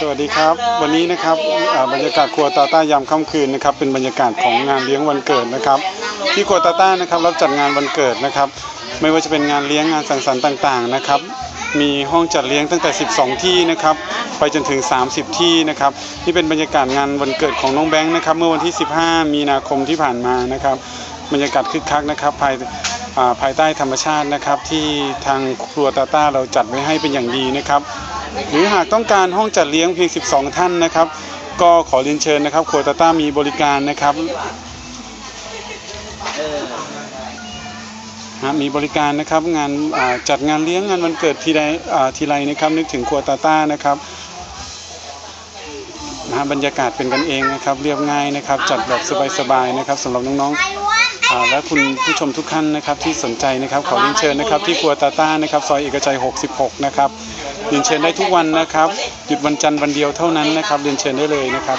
สวัสดีครับ วันนี้นะครับอ่าบรรยากาศครัวตาต้ายามค่ำคืนนะครับ เป็นบรรยากาศของงานเลี้ยงวันเกิดนะครับ ที่ครัวตาต้านะครับรับจัดงานวันเกิดนะครับ ไม่ว่าจะเป็นงานเลี้ยงงานสังสรรค์ต่างๆนะครับ มีห้องจัดเลี้ยงตั้งแต่ 12 ที่นะครับ ไปจนถึง 30 ที่นะครับ นี่เป็นบรรยากาศงานวันเกิดของน้องแบงค์นะครับ เมื่อวันที่ 15 มีนาคมที่ผ่านมานะครับ บรรยากาศคึกคักนะครับภายอ่าภายใต้ธรรมชาตินะครับที่ทางครัวตาต้าเราจัดไว้ให้เป็นอย่างดีนะครับ หรือหากต้องการห้องจัดเลี้ยงเพียง 12 ท่านนะครับ ก็ขอเรียนเชิญนะครับครัวตาต้ามีบริการนะครับฮะมีบริการนะครับงานาจัดงานเลี้ยงงานวันเกิดทีไรทีไรนะครับนึกถึงครัวตาต้านะครับนะบรรยากาศเป็นกันเองนะครับเรียบง่ายนะครับ จัดแบบสบายๆนะครับสำหรับน้องๆ และคุณผู้ชมทุกท่านนะครับที่สนใจนะครับขอเรียนเชิญนะครับที่ครัวตาต้านะครับซอยเอกชัย 66 นะครับเรียนเชิญได้ทุกวันนะครับ หยุดวันจันทร์วันเดียวเท่านั้นนะครับเรียนเชิญได้เลยนะครับ